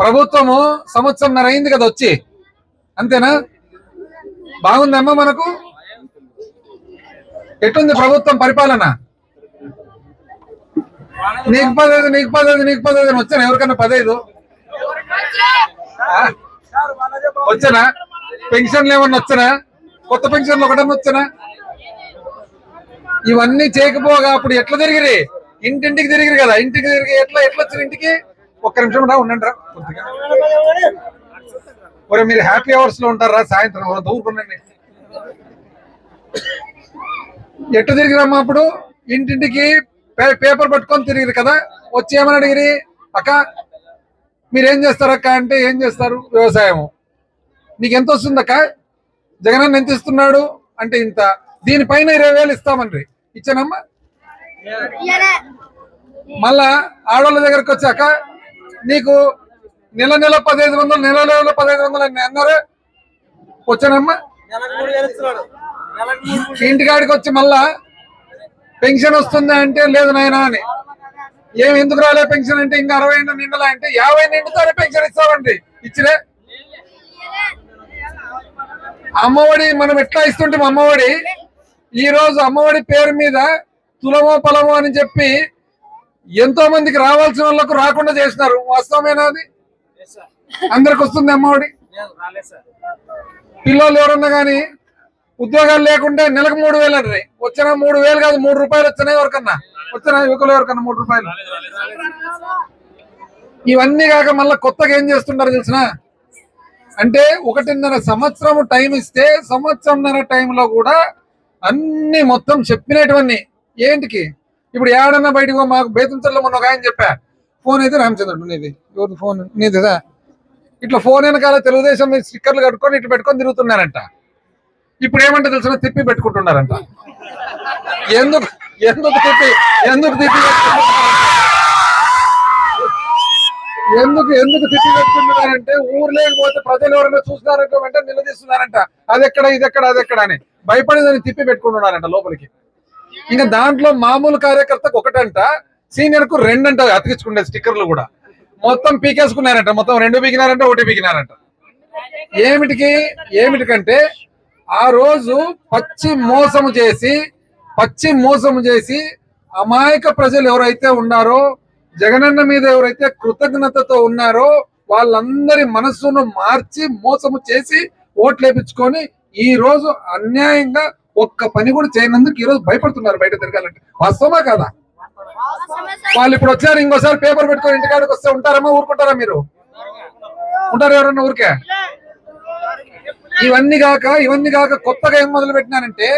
ప్రభుత్వము సంవత్సరంన్నర అయింది కదా వచ్చి. అంతేనా? బాగుందమ్మా మనకు? ఎట్లుంది ప్రభుత్వం పరిపాలన? నీకు పదహైదు నీకు పదహైదు నీకు పదహైదు అని వచ్చాను? ఎవరికన్నా పదహైదు? వచ్చానా? పెన్షన్లు ఏమన్నా వచ్చానా? కొత్త పెన్షన్లు ఒకటన్నా వచ్చానా? ఇవన్నీ చేయకపోగా అప్పుడు ఎట్లా తిరిగిరి? ఇంటింటికి తిరిగిరి కదా. ఇంటికి తిరిగి ఎట్లా ఎట్లా వచ్చారు ఇంటికి? ఒక్క నిమిషం రా ఉండండి రా కొద్దిగా. ఒరే మీరు హ్యాపీ అవర్స్లో ఉంటారా? సాయంత్రం ఒక దూరుకునండి ఎట్టు తిరిగిరమ్మా అప్పుడు? ఇంటింటికి పేపర్ పట్టుకొని తిరిగిరు కదా? వచ్చి ఏమని అడిగిరి? అక్క మీరేం చేస్తారు అక్క? అంటే ఏం చేస్తారు? వ్యవసాయం నీకు ఎంత వస్తుంది అక్క? జగనన్న ఎంత ఇస్తున్నాడు? అంటే ఇంత. దీనిపైన ఇరవై వేలు ఇస్తామని ఇచ్చానమ్మా. మళ్ళా ఆడవాళ్ళ దగ్గరకు వచ్చాక నీకు నెల నెల పదహైదు వందలు నెల నెల పదహైదు వందలు అని అన్నారు. వచ్చానమ్మా ఇంటికాడికి వచ్చి మళ్ళా పెన్షన్ వస్తుందా అంటే లేదు నాయనా అని. ఏం ఎందుకు రాలే పెన్షన్ అంటే ఇంకా అరవై ఏళ్ళు నిండలా అంటే యాభై నిండుతారే పెన్షన్ ఇస్తామండి. ఇచ్చిరే. అమ్మఒడి మనం ఎట్లా ఇస్తుంటాం అమ్మఒడి? ఈ రోజు అమ్మఒడి పేరు మీద తులమో పొలమో అని చెప్పి ఎంతో మందికి రావాల్సిన వాళ్ళకు రాకుండా చేసినారు. వాస్తవమేనా అది? అందరికి వస్తుంది అమ్మఒడి పిల్లలు ఎవరన్నా కానీ ఉద్యోగాలు లేకుంటే నెలకు మూడు వేలు అంటారు వచ్చిన మూడు వేలు కాదు మూడు రూపాయలు వచ్చినాయి ఎవరికన్నా? వచ్చిన యువకులు ఎవరికన్నా మూడు రూపాయలు? ఇవన్నీ కాక మళ్ళీ కొత్తగా ఏం చేస్తుంటారు తెలిసిన? అంటే ఒకటిన్నర సంవత్సరం టైం ఇస్తే సంవత్సరంన్నర టైంలో కూడా అన్ని మొత్తం చెప్పినటువన్నీ ఏంటికి? ఇప్పుడు ఏడన్నా బయటకు మాకు బేతంతల్లో మొన్న ఒక ఆయన చెప్పా ఫోన్ అయితే రామచంద్రుడు నీది ఎవరి ఫోన్? నీదిదా ఇట్లా ఫోన్ వెనకాల తెలుగుదేశం స్టిక్కర్లు కట్టుకొని ఇట్లా పెట్టుకొని తిరుగుతున్నారంట. ఇప్పుడు ఏమంటే తెలిసిన తిప్పి పెట్టుకుంటున్నారంట. ఎందుకు ఎందుకు తిప్పి ఎందుకు తిప్పి ఎందుకు ఎందుకు తిప్పి పెట్టుకుంటున్నారంటే ఊర్లేకపోతే ప్రజలు ఎవరైనా చూస్తున్నారంటే వెంటనే నిలదీస్తున్నారంట. అది ఎక్కడ ఇది ఎక్కడ అది ఎక్కడ అని భయపడేదని తిప్పి పెట్టుకుంటున్నారంట లోపలికి. ఇంకా దాంట్లో మామూలు కార్యకర్తకు ఒకటంట సీనియర్కు రెండంట అతికించుకునే స్టిక్కర్లు కూడా. మొత్తం పీకేసుకున్నారంట మొత్తం రెండు పీకినారంట ఒకటి పీకినారంట. ఏమిటికి ఏమిటికంటే ఆ రోజు పచ్చి మోసము చేసి పచ్చి మోసము చేసి అమాయక ప్రజలు ఎవరైతే ఉన్నారో జగనన్న మీద ఎవరైతే కృతజ్ఞతతో ఉన్నారో వాళ్ళందరి మనస్సును మార్చి మోసము చేసి ఓట్లు వేపించుకొని ఈ రోజు అన్యాయంగా ఒక్క పని కూడా చేయనందుకు ఈ రోజు భయపడుతున్నారు బయట తిరగాలంటే. వాస్తవమా కదా? వాళ్ళు ఇప్పుడు వచ్చారు ఇంకోసారి పేపర్ పెట్టుకొని ఇంటికాడికి వస్తే ఉంటారమ్మా ఊరుకుంటారా మీరు? ఉంటారు ఎవరన్నా ఊరికే? ఇవన్నీ కాక ఇవన్నీ కాక కొత్తగా ఏం మొదలు పెట్టినారంటే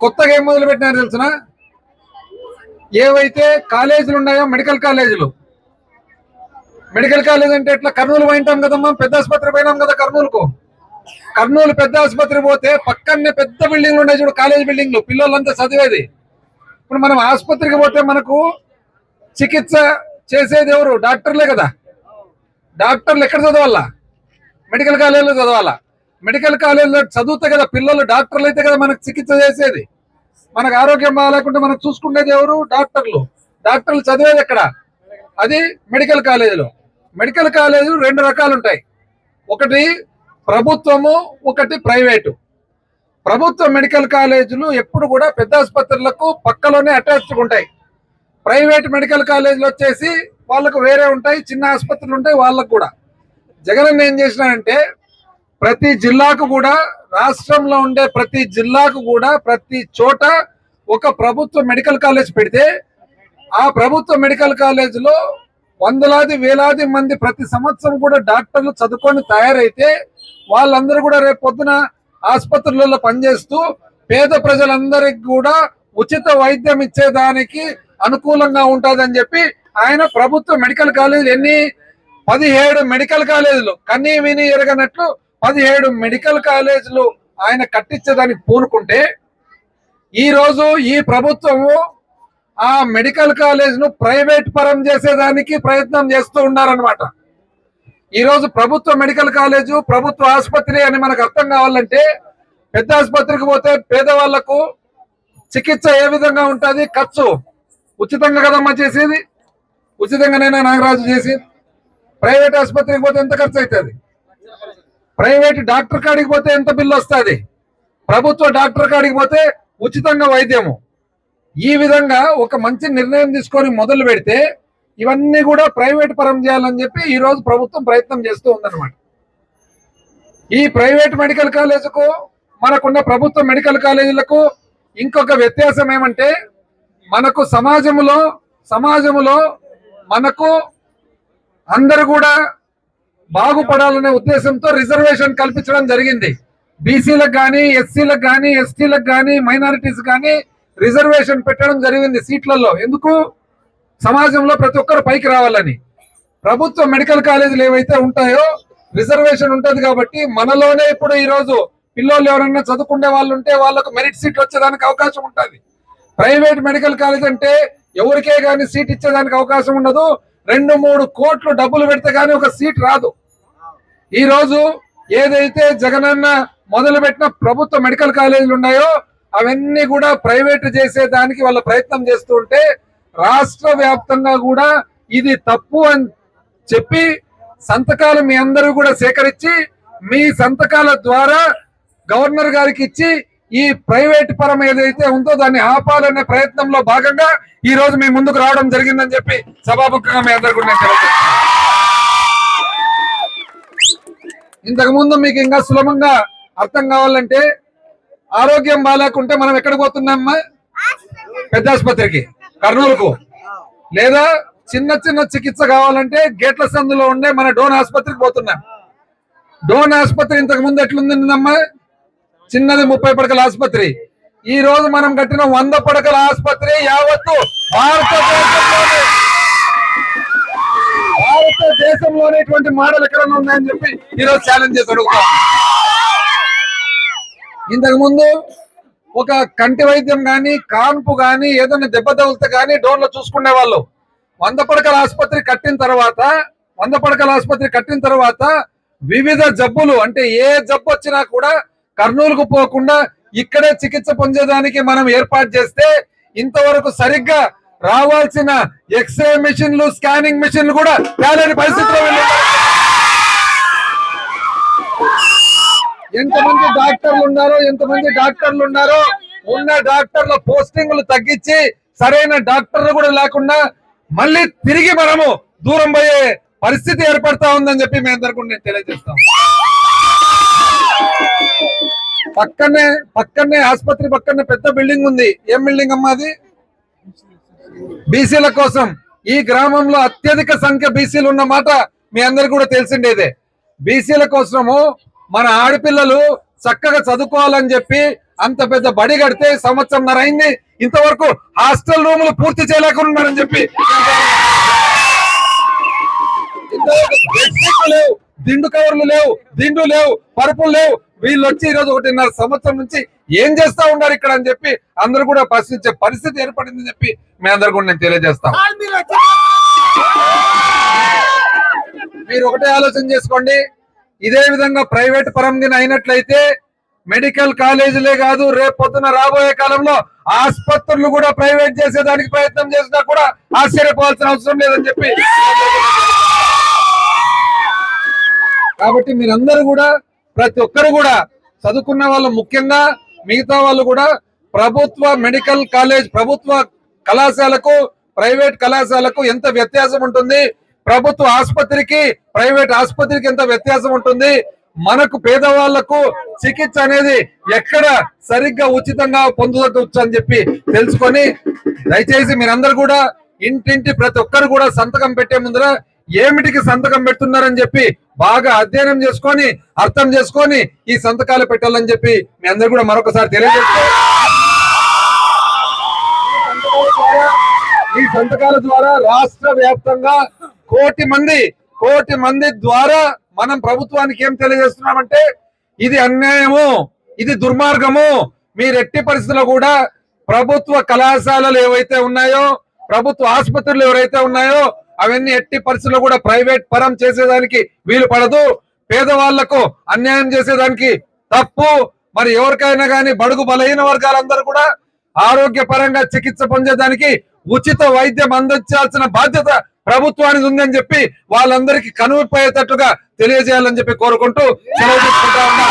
కొత్తగా ఏం మొదలు పెట్టినారు తెలుసిన? ఏవైతే కాలేజీలు ఉన్నాయో మెడికల్ కాలేజీలు. మెడికల్ కాలేజ్ అంటే ఎట్లా? కర్నూలు పోయింటాం కదమ్మా పెద్ద ఆసుపత్రి పోయినాం కదా కర్నూలుకు. కర్నూలు పెద్ద ఆసుపత్రి పోతే పక్కనే పెద్ద బిల్డింగ్లు ఉన్నాయి చూడు కాలేజ్ బిల్డింగ్లు. పిల్లలంతా చదివేది. ఇప్పుడు మనం ఆసుపత్రికి పోతే మనకు చికిత్స చేసేది ఎవరు? డాక్టర్లే కదా. డాక్టర్లు ఎక్కడ చదవాలా? మెడికల్ కాలేజీలో చదవాలా? మెడికల్ కాలేజీలో చదివితే కదా పిల్లలు డాక్టర్లు అయితే కదా మనకు చికిత్స చేసేది. మనకు ఆరోగ్యం బాగాలేకుంటే మనకు చూసుకునేది ఎవరు? డాక్టర్లు. డాక్టర్లు చదివేది ఎక్కడ? అది మెడికల్ కాలేజీలో. మెడికల్ కాలేజీలు రెండు రకాలు ఉంటాయి. ఒకటి ప్రభుత్వము ఒకటి ప్రైవేటు. ప్రభుత్వ మెడికల్ కాలేజీలు ఎప్పుడు కూడా పెద్ద ఆసుపత్రులకు పక్కలోనే అటాచ్డ్ ఉంటాయి. ప్రైవేట్ మెడికల్ కాలేజీలు వచ్చేసి వాళ్ళకు వేరే ఉంటాయి చిన్న ఆసుపత్రులు ఉంటాయి వాళ్ళకు కూడా. జగన్ ఏం చేసినారంటే ప్రతి జిల్లాకు కూడా రాష్ట్రంలో ఉండే ప్రతి జిల్లాకు కూడా ప్రతి చోట ఒక ప్రభుత్వ మెడికల్ కాలేజ్ పెడితే ఆ ప్రభుత్వ మెడికల్ కాలేజీలో వందలాది వేలాది మంది ప్రతి సంవత్సరం కూడా డాక్టర్లు చదువుకొని తయారైతే వాళ్ళందరూ కూడా రేపు పొద్దున ఆసుపత్రులలో పనిచేస్తూ పేద ప్రజలందరికి కూడా ఉచిత వైద్యం ఇచ్చేదానికి అనుకూలంగా ఉంటుందని చెప్పి ఆయన ప్రభుత్వ మెడికల్ కాలేజీలు ఎన్ని? పదిహేడు మెడికల్ కాలేజీలు. కన్నీ విని ఎరగనట్లు పదిహేడు మెడికల్ కాలేజీలు ఆయన కట్టించేదానికి పూనుకుంటే ఈ రోజు ఈ ప్రభుత్వము ఆ మెడికల్ కాలేజ్ను ప్రైవేట్ పరం చేసేదానికి ప్రయత్నం చేస్తూ ఉన్నారనమాట ఈ రోజు ప్రభుత్వ మెడికల్ కాలేజు ప్రభుత్వ ఆసుపత్రి అని మనకు అర్థం కావాలంటే పెద్ద ఆసుపత్రికి పోతే పేదవాళ్ళకు చికిత్స ఏ విధంగా ఉంటుంది? ఖర్చు ఉచితంగా కదమ్మా చేసేది? ఉచితంగానైనా నాగరాజు చేసేది? ప్రైవేట్ ఆసుపత్రికి పోతే ఎంత ఖర్చు అవుతుంది ప్రైవేట్ డాక్టర్ కాడికి పోతే ఎంత బిల్లు వస్తుంది? ప్రభుత్వ డాక్టర్ కాడికి పోతే ఉచితంగా వైద్యము. ఈ విధంగా ఒక మంచి నిర్ణయం తీసుకొని మొదలు పెడితే ఇవన్నీ కూడా ప్రైవేట్ పరం చేయాలని చెప్పి ఈ రోజు ప్రభుత్వం ప్రయత్నం చేస్తూ ఉందన్నమాట. ఈ ప్రైవేట్ మెడికల్ కాలేజీకు మనకున్న ప్రభుత్వ మెడికల్ కాలేజీలకు ఇంకొక వ్యత్యాసం ఏమంటే మనకు సమాజంలో సమాజంలో మనకు అందరు కూడా బాగుపడాలనే ఉద్దేశంతో రిజర్వేషన్ కల్పించడం జరిగింది. బీసీలకు కానీ ఎస్సీలకు కానీ ఎస్టీలకు కానీ మైనారిటీస్ కానీ రిజర్వేషన్ పెట్టడం జరిగింది సీట్లలో. ఎందుకు? సమాజంలో ప్రతి ఒక్కరు పైకి రావాలని. ప్రభుత్వ మెడికల్ కాలేజీలు ఏవైతే ఉంటాయో రిజర్వేషన్ ఉంటది కాబట్టి మనలోనే ఇప్పుడు ఈ రోజు పిల్లలు ఎవరైనా చదువుకునే వాళ్ళు ఉంటే వాళ్ళకు మెరిట్ సీట్ వచ్చేదానికి అవకాశం ఉంటుంది. ప్రైవేట్ మెడికల్ కాలేజ్ అంటే ఎవరికే కానీ సీట్ ఇచ్చేదానికి అవకాశం ఉండదు. రెండు మూడు కోట్లు డబ్బులు పెడితే కానీ ఒక సీట్ రాదు. ఈ రోజు ఏదైతే జగనన్న మొదలు పెట్టిన ప్రభుత్వ మెడికల్ కాలేజీలు ఉన్నాయో అవన్నీ కూడా ప్రైవేట్ చేసే దానికి వాళ్ళ ప్రయత్నం చేస్తూ ఉంటే రాష్ట్ర వ్యాప్తంగా కూడా ఇది తప్పు అని చెప్పి సంతకాలు మీ అందరూ కూడా సేకరించి మీ సంతకాల ద్వారా గవర్నర్ గారికి ఇచ్చి ఈ ప్రైవేట్ పరం ఏదైతే ఉందో దాన్ని ఆపాలనే ప్రయత్నంలో భాగంగా ఈ రోజు మీ ముందుకు రావడం జరిగిందని చెప్పి సభాముఖంగా మీ అందరు కూడా. ఇంతకు ముందు మీకు ఇంకా సులభంగా అర్థం కావాలంటే ఆరోగ్యం బాగాలేకుంటే మనం ఎక్కడికి పోతున్నామ్మా పెద్ద ఆసుపత్రికి. కర్నూలుకు. లేదా చిన్న చిన్న చికిత్స కావాలంటే గేట్ల సందులో ఉండే మన డోన్ ఆసుపత్రికి పోతున్నాం. డోన్ ఆసుపత్రి ఇంతకు ముందు ఎట్లుందమ్మా చిన్నది ముప్పై పడకల ఆసుపత్రి. ఈ రోజు మనం కట్టిన వంద పడకల ఆసుపత్రి యావత్తు భారతదేశంలోనే భారతదేశంలోనే ఇటువంటి మోడల్ ఎక్కడన్నా ఉన్నాయని చెప్పి ఈ రోజు ఛాలెంజ్ చేసి అడుగుతాం. ఇంతకు ముందు ఒక కంటి వైద్యం కానీ కాన్పు కానీ ఏదైనా దెబ్బ తగిలితే కానీ డోర్లో చూసుకునే వాళ్ళు. వంద పడకల ఆసుపత్రి కట్టిన తర్వాత వంద పడకల ఆసుపత్రి కట్టిన తర్వాత వివిధ జబ్బులు అంటే ఏ జబ్బు వచ్చినా కూడా కర్నూలుకు పోకుండా ఇక్కడే చికిత్స పొందేదానికి మనం ఏర్పాటు చేస్తే ఇంతవరకు సరిగ్గా రావాల్సిన ఎక్స్రే మిషన్లు స్కానింగ్ మిషన్లు కూడా తేలేని పరిస్థితిలో వెళ్ళారు ఎంతమంది డాక్టర్లు ఉన్నారో ఎంతమంది డాక్టర్లు ఉన్నారో ఉన్న డాక్టర్ల పోస్టింగ్లు తగ్గించి సరైన డాక్టర్లు కూడా లేకుండా మళ్ళీ తిరిగి మనము దూరం పోయే పరిస్థితి ఏర్పడతా ఉందని చెప్పి మీ అందరికీ నేను తెలియజేస్తాం పక్కనే పక్కనే ఆసుపత్రి పక్కనే పెద్ద బిల్డింగ్ ఉంది. ఏం బిల్డింగ్ అమ్మా అది? బీసీల కోసం. ఈ గ్రామంలో అత్యధిక సంఖ్య బీసీలు ఉన్న మాట మీ అందరు కూడా తెలిసిండేదే. బీసీల కోసము మన ఆడపిల్లలు చక్కగా చదువుకోవాలని చెప్పి అంత పెద్ద బడి కడితే సంవత్సరంన్నర అయింది. ఇంతవరకు హాస్టల్ రూములు పూర్తి చేయలేకున్నారని చెప్పి. దిండు కవర్లు లేవు దిండు లేవు పరుపులు లేవు. వీళ్ళు వచ్చి ఈ రోజు ఒకటిన్నర సంవత్సరం నుంచి ఏం చేస్తా ఉన్నారు ఇక్కడ అని చెప్పి అందరూ కూడా ప్రశ్నించే పరిస్థితి ఏర్పడిందని చెప్పి మీ అందరు కూడా నేను తెలియజేస్తాం. మీరు ఒకటే ఆలోచన చేసుకోండి. ఇదే విధంగా ప్రైవేట్ పరంగా అయినట్లయితే మెడికల్ కాలేజీలే కాదు రేపు పొద్దున రాబోయే కాలంలో ఆసుపత్రులు కూడా ప్రైవేట్ చేసేదానికి ప్రయత్నం చేసినా కూడా ఆశ్చర్యపోవాల్సిన అవసరం లేదని చెప్పి కాబట్టి మీరందరూ కూడా ప్రతి ఒక్కరు కూడా చదువుకున్న వాళ్ళు ముఖ్యంగా మిగతా వాళ్ళు కూడా ప్రభుత్వ మెడికల్ కాలేజ్ ప్రభుత్వ కళాశాలకు ప్రైవేట్ కళాశాలకు ఎంత వ్యత్యాసం ఉంటుంది ప్రభుత్వ ఆసుపత్రికి ప్రైవేట్ ఆసుపత్రికి ఎంత వ్యత్యాసం ఉంటుంది? మనకు పేదవాళ్ళకు చికిత్స అనేది ఎక్కడ సరిగ్గా ఉచితంగా పొందవచ్చు అని చెప్పి తెలుసుకొని దయచేసి మీరందరూ కూడా ఇంటింటి ప్రతి ఒక్కరు కూడా సంతకం పెట్టే ముందర ఏమిటికి సంతకం పెడుతున్నారని చెప్పి బాగా అధ్యయనం చేసుకొని అర్థం చేసుకొని ఈ సంతకాలు పెట్టాలని చెప్పి మీ అందరు కూడా మరొకసారి తెలియజేస్తూ ఈ సంతకాల ద్వారా రాష్ట్ర వ్యాప్తంగా కోటి మంది కోటి మంది ద్వారా మనం ప్రభుత్వానికి ఏం తెలియజేస్తున్నామంటే ఇది అన్యాయము ఇది దుర్మార్గము. మీరు ఎట్టి పరిస్థితుల్లో కూడా ప్రభుత్వ కళాశాలలు ఏవైతే ఉన్నాయో ప్రభుత్వ ఆసుపత్రులు ఎవరైతే ఉన్నాయో అవన్నీ ఎట్టి పరిస్థితుల్లో కూడా ప్రైవేట్ పరం చేసేదానికి వీలు పడదు. పేదవాళ్ళకు అన్యాయం చేసేదానికి తప్పు. మరి ఎవరికైనా కానీ బడుగు బలహీన వర్గాలందరూ కూడా ఆరోగ్యపరంగా చికిత్స పొందేదానికి ఉచిత వైద్యం అందించాల్సిన బాధ్యత ప్రభుత్వానికి ఉందని చెప్పి వాళ్ళందరికీ కనువిప్పయ్యేటట్టుగా తెలియజేయాలని చెప్పి కోరుకుంటూ సెలవు తీసుకుంటా ఉన్నా.